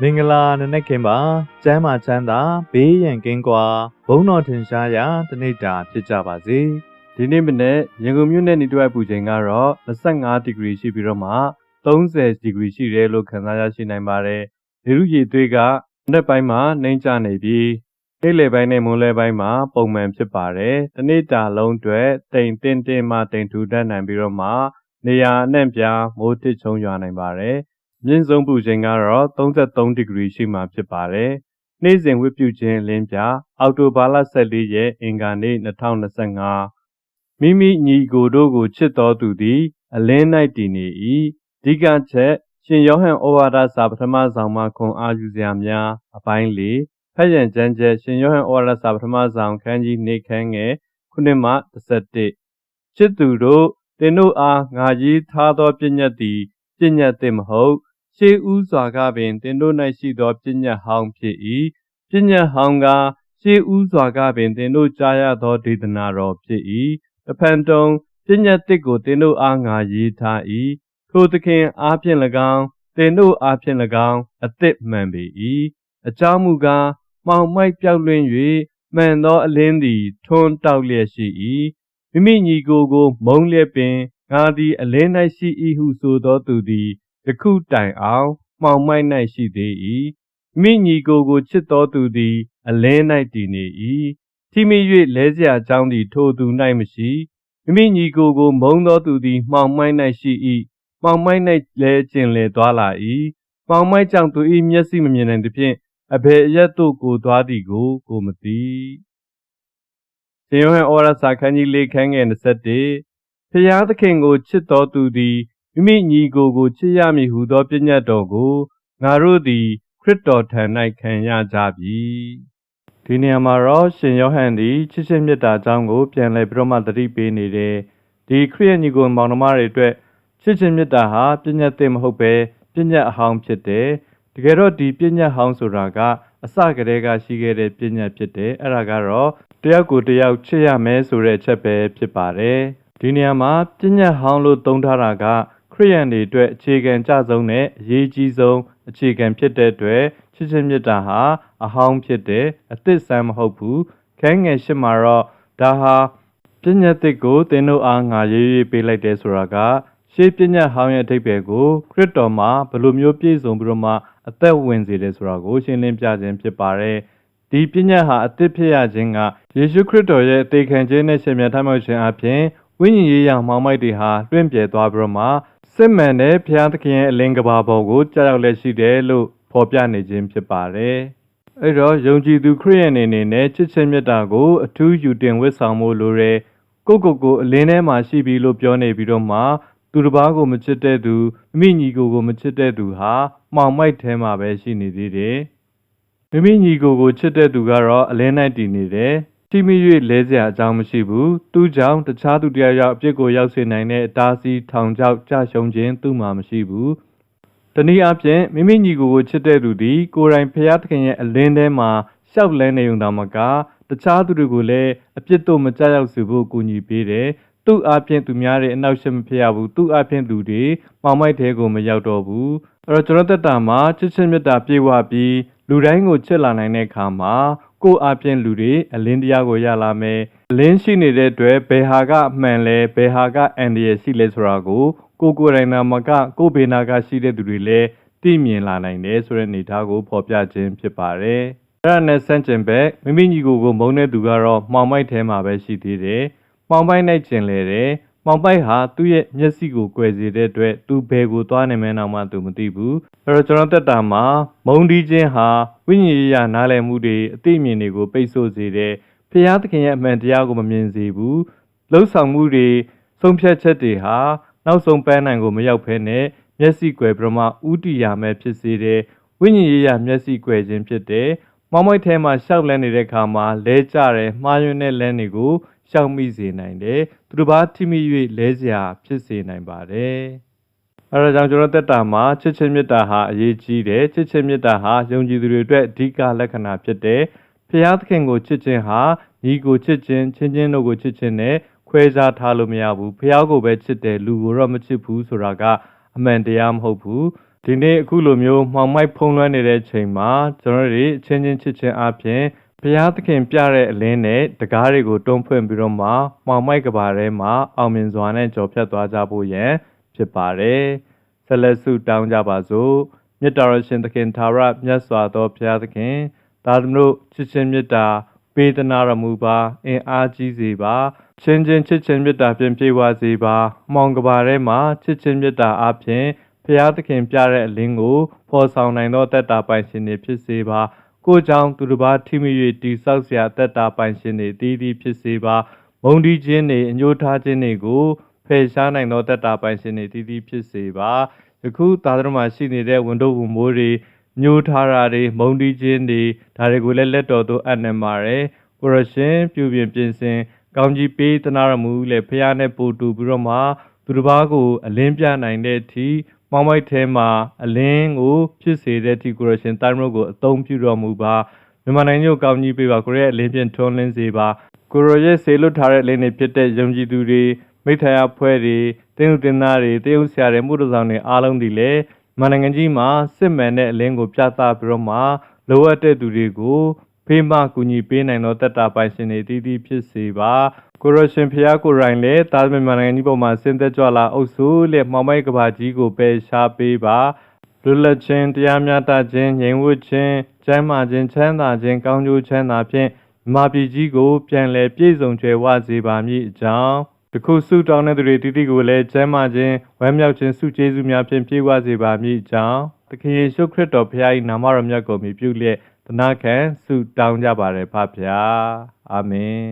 မင်္ဂလာနနက်ခင်းပါကျမ်းမာချမ်းသာဘေးရန်ကင်းကွာဘုံတော်ထင်ရှားရာတနေ့တာဖြစ်ကြပါစေဒီနေ့မနေ့ရန်ကုန်မြို့နယ်နေတဝက်ပူချိန်ကတော့25ဒီဂရီရှိပြီးတော့မှ30ဒီဂရီရှိတယ်လို့ခန့်မှန်းရရှိနိုင်ပါတယ်။လေထုရည်သွေးကမနေ့ပိုင်းမှာနှိမ့်ကျနေပြီးနေ့လယ်ပိုင်းနဲ့မွန်းလယ်ပိုင်းမှာပုံမှန်ဖြစ်ပါတယ်။တနေ့တာလုံးအတွက်တိမ်တင်းတင်းမှတိမ်ထူတတ်နိုင်ပြီးတော့မှနေရာအနှံ့ပြားမိုးတစ်ချုံရွာနိုင်ပါတယ်။ မြင့်ဆုံးပူချိန်ကတော့33ဒီဂရီရှိမှဖြစ်ပါတယ်။နေ့စဉ်ဝတ်ပြုခြင်းလင်းပြအောက်တိုဘာလ14ရက်အင်္ဂါနေ့2025မိမိညီကိုတို့ကိုချစ်တော်သူသည် အလင်း၌တည်နေ၏ဒီကချက်ရှင်ယောဟန်ဩဝါဒစာပထမဆောင်မှခွန်အားယူစရာများအပိုင်း၄ဖက်ရန်ကျမ်းချက်ရှင်ယောဟန်ဩဝါဒစာပထမဆောင်ခန်းကြီးနေခန်းငယ်ခုနှစ်မှ11ချစ်သူတို့သင်တို့အားငါရေးထားသောပြည့်ညတ်သည်ပြည့်ညတ်သစ်မဟုတ် ရှေးဥစွာကပင်သင်တို့၌ရှိသောပြည့်ညတ်ဟောင်းဖြစ်၏ပြည့်ညတ်ဟောင်းကရှေးဥစွာကပင်သင်တို့ကြားရသောဒေသနာတော်ဖြစ်၏တဖန်တုံပြည့်ညတ်တစ်ကိုသင်တို့အားငါရေးထား၏ထိုသခင်အားဖြင့်၎င်းသင်တို့အားဖြင့်၎င်းအသစ်မှန်ပေ၏အကြောင်းမူကားမှောင်မိုက်ပြောက်လွင့်၍မှန်သောအလင်းသည်ထွန်းတောက်လျက်ရှိ၏မိမိညီကိုကို မုံလျက်ပင်ငါသည်အလင်း၌ရှိ၏ဟုဆိုသောသူသည် ယခုတိုင်အောင်မှောင်မိုက်၌ရှိသေး၏မိညီကိုကိုချစ်တော်သူသည် အလင်း၌တည်နေ၏ထိမိ၍လဲเสียအကြောင်းသည်ထိုသူ၌မရှိမိမိညီကိုကိုမုံသောသူသည်မှောင်မိုက်၌ရှိ၏မှောင်မိုက်၌လဲကျင်လေသွားလာ၏မှောင်မိုက်ကြောင့်သူ၏မျက်စိမမြင်နိုင်သဖြင့်အဘယ်အရက်သို့ကိုသွားသည်ကိုကိုမသိရှင်ယောဟန်ဩရစာခန်းကြီး၄ခန်းငယ်21ဖျားသခင်ကိုချစ်တော်သူသည် မိမိညီကိုကိုချစ်ရမည်ဟုသောပြည့်ညတ်တော်ကိုငါတို့သည်ခရစ်တော်ထံ၌ခံရကြပြီဒီနေရာမှာတော့ရှင်ယောဟန်သည်ချစ်ချင်းမြတ်တာအကြောင်းကိုပြန်လည်ပြီးတော့မှသတိပေးနေတယ်ဒီခရစ်ယာန်ညီကိုမောင်နှမတွေအတွက်ချစ်ချင်းမြတ်တာဟာပြည့်ညတ်သစ်မဟုတ်ပဲပြည့်ညတ်အဟောင်းဖြစ်တယ်တကယ်တော့ဒီပြည့်ညတ်ဟောင်းဆိုတာကအစကတည်းကရှိခဲ့တဲ့ပြည့်ညတ်ဖြစ်တယ်အဲ့ဒါကတော့တယောက်ကိုတယောက်ချစ်ရမယ်ဆိုတဲ့အချက်ပဲဖြစ်ပါတယ်ဒီနေရာမှာပြည့်ညတ်ဟောင်းလို့သုံးထားတာက ခရိယန်တွေအတွက်အခြေခံကြဆုံးနဲ့အရေးကြီးဆုံးအခြေခံဖြစ်တဲ့အတွက်ချစ်ချင်းမြတ်တာဟာအဟောင်းဖြစ်တယ်အသစ်ဆန်းမဟုတ်ဘူးခဲငယ်ရှိမှာတော့ဒါဟာပညာသစ်ကိုသင်တို့အားငါရေးရေးပေးလိုက်တယ်ဆိုတာကရှေးပညာဟောင်းရဲ့အဓိပ္ပာယ်ကိုခရစ်တော်မှာဘယ်လိုမျိုးပြည့်စုံပြီးတော့မှအသက်ဝင်စေတယ်ဆိုတာကိုရှင်းလင်းပြခြင်းဖြစ်ပါတယ်ဒီပညာဟာအသစ်ဖြစ်ရခြင်းကယေရှုခရစ်တော်ရဲ့အသေးခံခြင်းနဲ့ရှင်မြတ်ထမြောက်ခြင်းအပြင်ဝိညာဉ်ရေးရာမှောင်မိုက်တွေဟာလွင့်ပြဲသွားပြီးတော့မှ စစ်မှန်တဲ့ဘုရားသခင်ရဲ့အလင်းကဘာပေါ်ကိုကြားရောက်လက်ရှိတယ်လို့ဖော်ပြနေခြင်းဖြစ်ပါတယ်။အဲ့တော့ယုံကြည်သူခရစ်ယာန်အနေနဲ့ချစ်ချင်းမြတ်တာကိုအထူးယူတင်ဝတ်ဆောင်မှုလိုတဲ့ကိုကိုကိုအလင်းထဲမှာရှိပြီလို့ပြောနေပြီးတော့မှသူတစ်ပါးကိုမချစ်တဲ့သူမိမိညီကိုကိုမချစ်တဲ့သူဟာမှောင်မိုက်ထဲမှာပဲရှိနေသေးတယ်။မိမိညီကိုကိုချစ်တဲ့သူကတော့အလင်း၌တည်နေတယ်။ တိမိ၍လဲစရာအကြောင်းမရှိဘူးသူကြောင့်တခြားသူတရားရောက်အပြစ်ကိုရောက်စေနိုင်တဲ့အတားဆီးထောင်ချောက်ကြရှုံခြင်းသူ့မှာမရှိဘူးတနည်းအားဖြင့်မိမိညီကိုယ်ကိုချစ်တဲ့သူသည်ကိုယ်တိုင်ဖျားသခင်ရဲ့အလင်းထဲမှာရှောက်လဲနေုံတောင်မကတခြားသူတွေကိုလည်းအပြစ်တို့မကြောက်ရောက်စေဖို့ကူညီပေးတယ်သူ့အပြင်သူများတွေအနောက်ရှက်မဖြစ်ရဘူးသူ့အပြင်သူတွေမောင်မိုက်တဲကိုမရောက်တော့ဘူးအဲ့တော့ကျွန်တော်တက်တာမှာချစ်ချင်းမြတ်တာပြေဝပြီး လူတိုင်းကိုချစ်လာနိုင်တဲ့အခါမှာကိုအပြင်လူတွေအလင်းတရားကိုရလာမယ်အလင်းရှိနေတဲ့အတွက်ဘယ်ဟာကမှန်လဲဘယ်ဟာကအန်ဒီရရှိလဲဆိုတာကိုကိုကိုယ်တိုင်နာမကကိုဘေနာကရှိတဲ့သူတွေလည်းသိမြင်လာနိုင်တယ်ဆိုတဲ့အနေအထားကိုဖော်ပြခြင်းဖြစ်ပါတယ်။အဲ့ဒါနဲ့ဆန့်ကျင်ဘက်မိမိညီကိုကိုမုန်းတဲ့သူကတော့မှောင်မိုက်ထဲမှာပဲရှိသေးတယ်။မှောင်ပိုက်နဲ့ကျင်လေတယ်။ မှောင်ပိုက်ဟာသူ့ရဲ့မျက်စိကိုကွယ်စေတဲ့အတွက်သူဘယ်ကိုသွားနေမဲနောက်မှသူမသိဘူး။အဲ့တော့ကျွန်တော်တက်တာမှာမုန်းတီးခြင်းဟာဝိညာဉ်ရေးရနားလည်မှုတွေအသိအမြင်တွေကိုပိတ်ဆို့စေတယ်။ဖျားသခင်ရဲ့အမှန်တရားကိုမမြင်စေဘူး။လှုပ်ဆောင်မှုတွေဆုံးဖြတ်ချက်တွေဟာနောက်ဆုံးပန်းနိုင်ကိုမရောက်ဖဲနဲ့မျက်စိကွယ်ပြမဥတီယာမဲ့ဖြစ်စေတဲ့ဝိညာဉ်ရေးရမျက်စိကွယ်ခြင်းဖြစ်တဲ့မောင်မိုက်ထဲမှာရှောက်လန်းနေတဲ့ခါမှာလဲကြတယ်မှားယွင်းတဲ့လန်းတွေကို ရှောက်မိစေနိုင်တယ်သူတစ်ပါးထိမိ၍လဲစရာဖြစ်စေနိုင်ပါတယ်အဲဒါကြောင့်ကျွန်တော်တက်တာမှာချစ်ချင်းမေတ္တာဟာအရေးကြီးတယ်ချစ်ချင်းမေတ္တာဟာယုံကြည်သူတွေအတွက်အဓိကလက္ခဏာဖြစ်တယ်ဖျားသခင်ကိုချစ်ခြင်းဟာညီကိုချစ်ခြင်းချင်းချင်းတို့ကိုချစ်ခြင်းနဲ့ခွဲခြားထားလို့မရဘူးဖះကိုပဲချစ်တယ်လူကိုတော့မချစ်ဘူးဆိုတာကအမှန်တရားမဟုတ်ဘူးဒီနေ့အခုလိုမျိုးမှောင်မိုက်ဖုံးလွှမ်းနေတဲ့ချိန်မှာကျွန်တော်တို့တွေအချင်းချင်းချစ်ချင်းအပြင် ဘုရားသခင်ပြတဲ့အလင်းနဲ့တကားတွေကိုတွန်းဖွင့်ပြီးတော့မှမှောင်မိုက်ကဘာထဲမှာအောင်မြင်စွာနဲ့ကြော်ဖြတ်သွားကြဖို့ရန်ဖြစ်ပါတယ်ဆက်လက်ဆုတောင်းကြပါစို့မြတ်တော်ရှင်သခင်သာရမြတ်စွာသောဘုရားသခင်သာသမတို့ချစ်ချင်းမေတ္တာပေးသနာတော်မူပါအင်အားကြီးစေပါချင်းချင်းချစ်ချင်းမေတ္တာဖြင့်ပြေဝစေပါမှောင်ကဘာထဲမှာချစ်ချင်းမေတ္တာအပြင်ဖျားသခင်ပြတဲ့အလင်းကိုဖော်ဆောင်နိုင်သောတက်တာပိုင်ရှင်တွေဖြစ်စေပါ ကိုကြောင့်သူတစ်ပါးထိမိ၍တိဆောက်เสียတက်တာပိုင်ရှင်တွေတည်တည်ဖြစ်စေပါမုံဒီခြင်းတွေအညှိုးထားခြင်းတွေကိုဖယ်ရှားနိုင်သောတက်တာပိုင်ရှင်တွေတည်တည်ဖြစ်စေပါယခုသာသနာမှာရှိနေတဲ့ဝန်တို့ဝန်မိုးတွေညှိုးထားတာတွေမုံဒီခြင်းတွေဒါတွေကိုလည်းလက်တော်သို့အပ်နေပါတယ်ကိုရရှင်ပြုပြင်ပြင်ဆင်ကောင်းကြီးပေးသနာရမူလေဖျားနဲ့ပို့တူပြီးတော့မှ သူတစ်ပါးကိုအလင်းပြနိုင်တဲ့အထိ မောင်းမိုက်ထဲမှာအလင်းကိုဖြစ်စေတဲ့အထိကိုရရှင်တိုင်းရုပ်ကိုအသုံးပြုတော်မူပါမြန်မာနိုင်ငံကိုကောင်းကြီးပေးပါကိုရရဲ့အလင်းဖြင့်ထွန်းလင်းစေပါကိုရရဲ့ဆေလွတ်ထားတဲ့အလင်းတွေဖြစ်တဲ့ယုံကြည်သူတွေမိထယာဖွဲ့တွေတင်းသူတင်းသားတွေတရုတ်ဆရာတွေမှုတော်ဆောင်တွေအားလုံးဒီလေမြန်မာနိုင်ငံကြီးမှာစစ်မှန်တဲ့အလင်းကိုပြသပြီးတော့မှလိုအပ်တဲ့သူတွေကို ဖေးမကူညီပေးနိုင်သောတက်တာပိုင်ရှင်တွေတည်တည်ဖြစ်စေပါကိုရရှင်ဖျားကိုယ်တိုင်လည်းတာသမန်နိုင်ငံကြီးပေါ်မှာဆင်းသက်ကြွလာအုပ်စုလက်မှောင်မိုက်ကဘာကြီးကိုပယ်ရှားပေးပါလွတ်လပ်ခြင်းတရားမျှတခြင်းငြိမ်ဝတ်ခြင်းကျမ်းမာခြင်းချမ်းသာခြင်းကောင်းကျိုးချမ်းသာဖြင့်မာပြည်ကြီးကိုပြန်လည်ပြည့်စုံကြွယ်ဝစေပါမည်အကြောင်းတခုဆုတောင်းတဲ့သူတွေတိတိကိုလည်းကျမ်းမာခြင်းဝမ်းမြောက်ခြင်းဆုကျေးဇူးများဖြင့်ပြည့်ဝစေပါမည်အကြောင်းသခင်ယေရှုခရစ်တော်ဖခင်၏နာမတော်မြတ်ကိုမြည်ပြုလျက် သနာခံဆုတောင်းကြပါရယ်ဖဖျားအာမင်